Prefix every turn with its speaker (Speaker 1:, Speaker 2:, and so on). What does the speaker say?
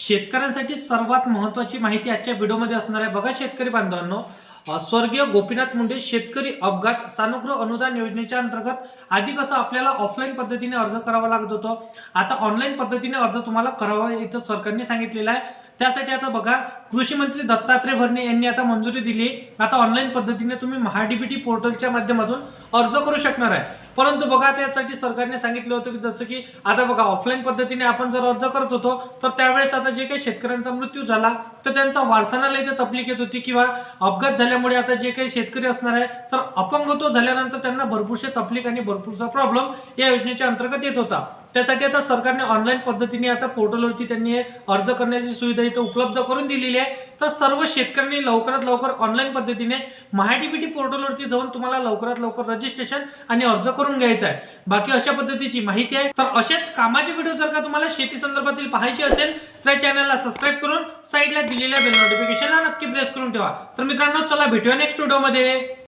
Speaker 1: शेतकऱ्यांसाठी सर्वात महत्वाची माहिती आजच्या व्हिडिओमध्ये असणार आहे. बघा शेतकरी बांधवांनो स्वर्गीय गोपीनाथ मुंडे शेतकरी अपघात सानुग्रह अनुदान योजनेच्या अंतर्गत आधी कसं आपल्याला ऑफलाईन पद्धतीने अर्ज करावा लागत होतो आता ऑनलाईन पद्धतीने अर्ज तुम्हाला करावा इथं सरकारने सांगितलेलं आहे. त्यासाठी आता बघा कृषी मंत्री दत्तात्रय भरणे यांनी आता मंजुरी दिली. आता ऑनलाईन पद्धतीने तुम्ही महाडीबीटी पोर्टलच्या माध्यमातून अर्ज करू शकणार आहे. परंतु बघा त्यासाठी सरकारने सांगितलं होतं की जसं की आता बघा ऑफलाईन पद्धतीने आपण जर अर्ज करत होतो तर त्यावेळेस आता जे काही शेतकऱ्यांचा मृत्यू झाला तर त्यांचा वारसानाला इथे तपलीक येत होती किंवा अपघात झाल्यामुळे आता जे काही शेतकरी असणार आहे तर अपंगत्व झाल्यानंतर त्यांना भरपूरशे तपलीक आणि भरपूरचा प्रॉब्लेम या योजनेच्या अंतर्गत येत होता. त्यासाठी आता सरकारने ऑनलाईन पद्धतीने आता पोर्टलवरती त्यांनी अर्ज करण्याची सुविधा इथं उपलब्ध करून दिलेली आहे. तर सर्व शेतकऱ्यांनी लवकरात लवकर ऑनलाईन पद्धतीने महाडीपीटी पोर्टलवरती जाऊन तुम्हाला लवकरात लवकर रजिस्ट्रेशन आणि अर्ज करून घ्यायचा आहे. बाकी अशा पद्धतीची माहिती आहे. तर असेच कामाचे व्हिडिओ जर का तुम्हाला शेती संदर्भातील पाहायचे असेल तर चॅनलला सबस्क्राईब करून साईडला दिलेल्या बेल नोटिफिकेशनला नक्की प्रेस करून ठेवा. तर मित्रांनो चला भेटूया नेक्स्ट व्हिडिओमध्ये